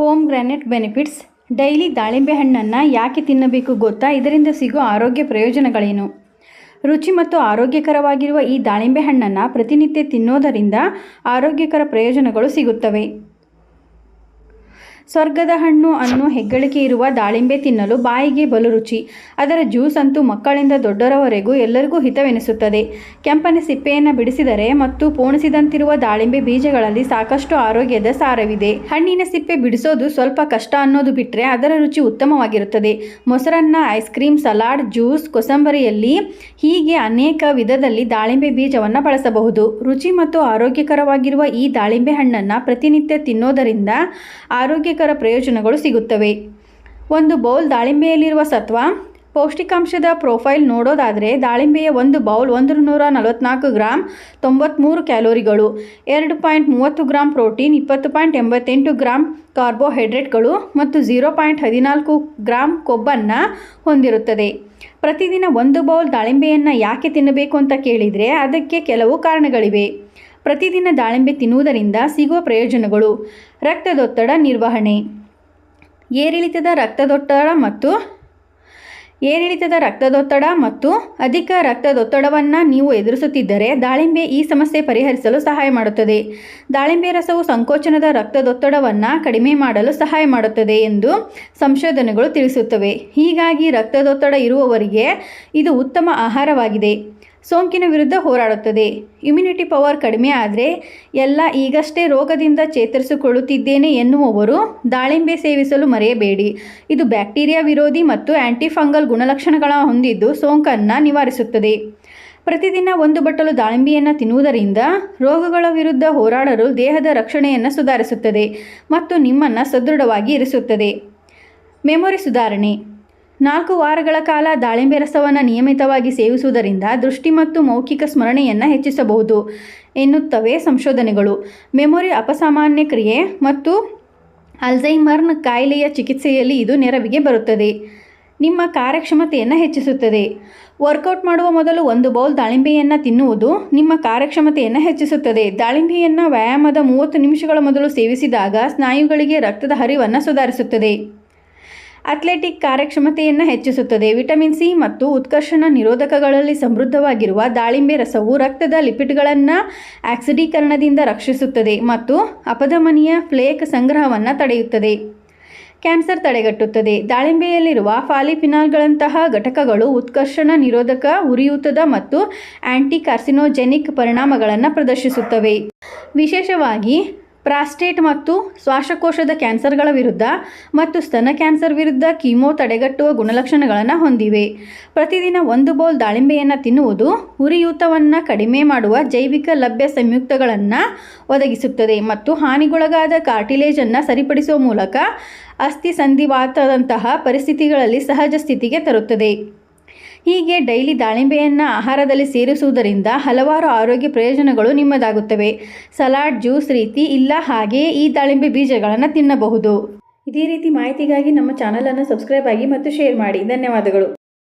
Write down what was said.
Home granite benefits, daily ದಾಳಿಂಬೆ ಹಣ್ಣನ್ನು ಯಾಕೆ ತಿನ್ನಬೇಕು ಗೊತ್ತಾ? ಇದರಿಂದ ಸಿಗೋ ಆರೋಗ್ಯ ಪ್ರಯೋಜನಗಳೇನು? ರುಚಿ ಮತ್ತು ಆರೋಗ್ಯಕರವಾಗಿರುವ ಈ ದಾಳಿಂಬೆ ಹಣ್ಣನ್ನು ಪ್ರತಿನಿತ್ಯ ತಿನ್ನೋದರಿಂದ ಆರೋಗ್ಯಕರ ಪ್ರಯೋಜನಗಳು ಸಿಗುತ್ತವೆ. ಸ್ವರ್ಗದ ಹಣ್ಣು ಅನ್ನೋ ಹೆಗ್ಗಳಿಕೆ ಇರುವ ದಾಳಿಂಬೆ ತಿನ್ನಲು ಬಾಯಿಗೆ ಬಲು ರುಚಿ. ಅದರ ಜ್ಯೂಸ್ ಅಂತೂ ಮಕ್ಕಳಿಂದ ದೊಡ್ಡರವರೆಗೂ ಎಲ್ಲರಿಗೂ ಹಿತವೆನಿಸುತ್ತದೆ. ಕೆಂಪನ ಸಿಪ್ಪೆಯನ್ನು ಬಿಡಿಸಿದರೆ ಮತ್ತು ಪೋಣಿಸಿದಂತಿರುವ ದಾಳಿಂಬೆ ಬೀಜಗಳಲ್ಲಿ ಸಾಕಷ್ಟು ಆರೋಗ್ಯದ ಸಾರವಿದೆ. ಹಣ್ಣಿನ ಸಿಪ್ಪೆ ಬಿಡಿಸೋದು ಸ್ವಲ್ಪ ಕಷ್ಟ ಅನ್ನೋದು ಬಿಟ್ಟರೆ ಅದರ ರುಚಿ ಉತ್ತಮವಾಗಿರುತ್ತದೆ. ಮೊಸರನ್ನ ಐಸ್ ಕ್ರೀಮ್ ಸಲಾಡ್, ಜ್ಯೂಸ್, ಕೊಸಂಬರಿಯಲ್ಲಿ ಹೀಗೆ ಅನೇಕ ವಿಧದಲ್ಲಿ ದಾಳಿಂಬೆ ಬೀಜವನ್ನು ಬಳಸಬಹುದು. ರುಚಿ ಮತ್ತು ಆರೋಗ್ಯಕರವಾಗಿರುವ ಈ ದಾಳಿಂಬೆ ಹಣ್ಣನ್ನು ಪ್ರತಿನಿತ್ಯ ತಿನ್ನೋದರಿಂದ ಆರೋಗ್ಯಕರ ಪ್ರಯೋಜನಗಳು ಸಿಗುತ್ತವೆ. ಒಂದು ಬೌಲ್ ದಾಳಿಂಬೆಯಲ್ಲಿರುವ ಸತ್ವ. ಪೌಷ್ಟಿಕಾಂಶದ ಪ್ರೊಫೈಲ್ ನೋಡೋದಾದರೆ ದಾಳಿಂಬೆಯ ಒಂದು ಬೌಲ್ ಒಂದು ನೂರ ನಲವತ್ತ್ನಾಲ್ಕು ಗ್ರಾಮ್ ತೊಂಬತ್ತ್ಮೂರು ಕ್ಯಾಲೋರಿಗಳು. ಎರಡು ಪಾಯಿಂಟ್ ಮೂವತ್ತು ಗ್ರಾಮ್ ಪ್ರೋಟೀನ್, ಇಪ್ಪತ್ತು ಪಾಯಿಂಟ್ ಎಂಬತ್ತೆಂಟು ಗ್ರಾಮ್ ಕಾರ್ಬೋಹೈಡ್ರೇಟ್ಗಳು ಮತ್ತು ಝೀರೋ ಪಾಯಿಂಟ್ ಹದಿನಾಲ್ಕು ಗ್ರಾಮ್ ಕೊಬ್ಬನ್ನು ಹೊಂದಿರುತ್ತದೆ. ಪ್ರತಿದಿನ ಒಂದು ಬೌಲ್ ದಾಳಿಂಬೆಯನ್ನು ಯಾಕೆ ತಿನ್ನಬೇಕು ಅಂತ ಕೇಳಿದರೆ ಅದಕ್ಕೆ ಕೆಲವು ಕಾರಣಗಳಿವೆ. ಪ್ರತಿದಿನ ದಾಳಿಂಬೆ ತಿನ್ನುವುದರಿಂದ ಸಿಗುವ ಪ್ರಯೋಜನಗಳು. ರಕ್ತದೊತ್ತಡ ನಿರ್ವಹಣೆ. ಏರಿಳಿತದ ರಕ್ತದೊತ್ತಡ ಮತ್ತು ಏರಿಳಿತದ ರಕ್ತದೊತ್ತಡ ಮತ್ತು ಅಧಿಕ ರಕ್ತದೊತ್ತಡವನ್ನು ನೀವು ಎದುರಿಸುತ್ತಿದ್ದರೆ ದಾಳಿಂಬೆ ಈ ಸಮಸ್ಯೆ ಪರಿಹರಿಸಲು ಸಹಾಯ ಮಾಡುತ್ತದೆ. ದಾಳಿಂಬೆ ರಸವು ಸಂಕೋಚನದ ರಕ್ತದೊತ್ತಡವನ್ನು ಕಡಿಮೆ ಮಾಡಲು ಸಹಾಯ ಮಾಡುತ್ತದೆ ಎಂದು ಸಂಶೋಧನೆಗಳು ತಿಳಿಸುತ್ತವೆ. ಹೀಗಾಗಿ ರಕ್ತದೊತ್ತಡ ಇರುವವರಿಗೆ ಇದು ಉತ್ತಮ ಆಹಾರವಾಗಿದೆ. ಸೋಂಕಿನ ವಿರುದ್ಧ ಹೋರಾಡುತ್ತದೆ. ಇಮ್ಯುನಿಟಿ ಪವರ್ ಕಡಿಮೆ ಆದರೆ ಎಲ್ಲ ಈಗಷ್ಟೇ ರೋಗದಿಂದ ಚೇತರಿಸಿಕೊಳ್ಳುತ್ತಿದ್ದೇನೆ ಎನ್ನುವವರು ದಾಳಿಂಬೆ ಸೇವಿಸಲು ಮರೆಯಬೇಡಿ. ಇದು ಬ್ಯಾಕ್ಟೀರಿಯಾ ವಿರೋಧಿ ಮತ್ತು ಆ್ಯಂಟಿಫಂಗಲ್ ಗುಣಲಕ್ಷಣಗಳ ಹೊಂದಿದ್ದು ಸೋಂಕನ್ನು ನಿವಾರಿಸುತ್ತದೆ. ಪ್ರತಿದಿನ ಒಂದು ಬಟ್ಟಲು ದಾಳಿಂಬೆಯನ್ನು ತಿನ್ನುವುದರಿಂದ ರೋಗಗಳ ವಿರುದ್ಧ ಹೋರಾಡಲು ದೇಹದ ರಕ್ಷಣೆಯನ್ನು ಸುಧಾರಿಸುತ್ತದೆ ಮತ್ತು ನಿಮ್ಮನ್ನು ಸದೃಢವಾಗಿ ಇರಿಸುತ್ತದೆ. ಮೆಮೊರಿ ಸುಧಾರಣೆ. ನಾಲ್ಕು ವಾರಗಳ ಕಾಲ ದಾಳಿಂಬೆ ರಸವನ್ನು ನಿಯಮಿತವಾಗಿ ಸೇವಿಸುವುದರಿಂದ ದೃಷ್ಟಿ ಮತ್ತು ಮೌಖಿಕ ಸ್ಮರಣೆಯನ್ನು ಹೆಚ್ಚಿಸಬಹುದು ಎನ್ನುತ್ತವೆ ಸಂಶೋಧನೆಗಳು. ಮೆಮೊರಿ ಅಪಸಾಮಾನ್ಯ ಕ್ರಿಯೆ ಮತ್ತು ಅಲ್ಝೈಮರ್ನ ಕಾಯಿಲೆಯ ಚಿಕಿತ್ಸೆಯಲ್ಲಿ ಇದು ನೆರವಿಗೆ ಬರುತ್ತದೆ. ನಿಮ್ಮ ಕಾರ್ಯಕ್ಷಮತೆಯನ್ನು ಹೆಚ್ಚಿಸುತ್ತದೆ. ವರ್ಕೌಟ್ ಮಾಡುವ ಮೊದಲು ಒಂದು ಬೌಲ್ ದಾಳಿಂಬೆಯನ್ನು ತಿನ್ನುವುದು ನಿಮ್ಮ ಕಾರ್ಯಕ್ಷಮತೆಯನ್ನು ಹೆಚ್ಚಿಸುತ್ತದೆ. ದಾಳಿಂಬೆಯನ್ನು ವ್ಯಾಯಾಮದ ಮೂವತ್ತು ನಿಮಿಷಗಳ ಮೊದಲು ಸೇವಿಸಿದಾಗ ಸ್ನಾಯುಗಳಿಗೆ ರಕ್ತದ ಹರಿವನ್ನು ಸುಧಾರಿಸುತ್ತದೆ. ಅಥ್ಲೆಟಿಕ್ ಕಾರ್ಯಕ್ಷಮತೆಯನ್ನು ಹೆಚ್ಚಿಸುತ್ತದೆ. ವಿಟಮಿನ್ ಸಿ ಮತ್ತು ಉತ್ಕರ್ಷಣ ನಿರೋಧಕಗಳಲ್ಲಿ ಸಮೃದ್ಧವಾಗಿರುವ ದಾಳಿಂಬೆ ರಸವು ರಕ್ತದ ಲಿಪಿಡ್ಗಳನ್ನು ಆಕ್ಸಿಡೀಕರಣದಿಂದ ರಕ್ಷಿಸುತ್ತದೆ ಮತ್ತು ಅಪಧಮನಿಯ ಫ್ಲೇಕ್ ಸಂಗ್ರಹವನ್ನು ತಡೆಯುತ್ತದೆ. ಕ್ಯಾನ್ಸರ್ ತಡೆಗಟ್ಟುತ್ತದೆ. ದಾಳಿಂಬೆಯಲ್ಲಿರುವ ಫಾಲಿಫಿನಾಲ್ಗಳಂತಹ ಘಟಕಗಳು ಉತ್ಕರ್ಷಣ ನಿರೋಧಕ, ಉರಿಯೂತದ ಮತ್ತು ಆಂಟಿ ಕಾರ್ಸಿನೋಜೆನಿಕ್ ಪರಿಣಾಮಗಳನ್ನು ಪ್ರದರ್ಶಿಸುತ್ತವೆ. ವಿಶೇಷವಾಗಿ ಪ್ರಾಸ್ಟೇಟ್ ಮತ್ತು ಶ್ವಾಸಕೋಶದ ಕ್ಯಾನ್ಸರ್ಗಳ ವಿರುದ್ಧ ಮತ್ತು ಸ್ತನ ಕ್ಯಾನ್ಸರ್ ವಿರುದ್ಧ ಕೀಮೋ ತಡೆಗಟ್ಟುವ ಗುಣಲಕ್ಷಣಗಳನ್ನು ಹೊಂದಿವೆ. ಪ್ರತಿದಿನ ಒಂದು ಬೌಲ್ ದಾಳಿಂಬೆಯನ್ನು ತಿನ್ನುವುದು ಉರಿಯೂತವನ್ನು ಕಡಿಮೆ ಮಾಡುವ ಜೈವಿಕ ಲಭ್ಯ ಸಂಯುಕ್ತಗಳನ್ನು ಒದಗಿಸುತ್ತದೆ ಮತ್ತು ಹಾನಿಗೊಳಗಾದ ಕಾರ್ಟಿಲೇಜನ್ನು ಸರಿಪಡಿಸುವ ಮೂಲಕ ಅಸ್ಥಿ ಸಂಧಿವಾತದಂತಹ ಪರಿಸ್ಥಿತಿಗಳಲ್ಲಿ ಸಹಜ ಸ್ಥಿತಿಗೆ ತರುತ್ತದೆ. ಹೀಗೆ ಡೈಲಿ ದಾಳಿಂಬೆಯನ್ನು ಆಹಾರದಲ್ಲಿ ಸೇರಿಸುವುದರಿಂದ ಹಲವಾರು ಆರೋಗ್ಯ ಪ್ರಯೋಜನಗಳು ನಿಮ್ಮದಾಗುತ್ತವೆ. ಸಲಾಡ್, ಜ್ಯೂಸ್ ರೀತಿ ಇಲ್ಲ, ಹಾಗೆಯೇ ಈ ದಾಳಿಂಬೆ ಬೀಜಗಳನ್ನು ತಿನ್ನಬಹುದು. ಇದೇ ರೀತಿ ಮಾಹಿತಿಗಾಗಿ ನಮ್ಮ ಚಾನಲನ್ನು ಸಬ್ಸ್ಕ್ರೈಬ್ ಆಗಿ ಮತ್ತು ಶೇರ್ ಮಾಡಿ. ಧನ್ಯವಾದಗಳು.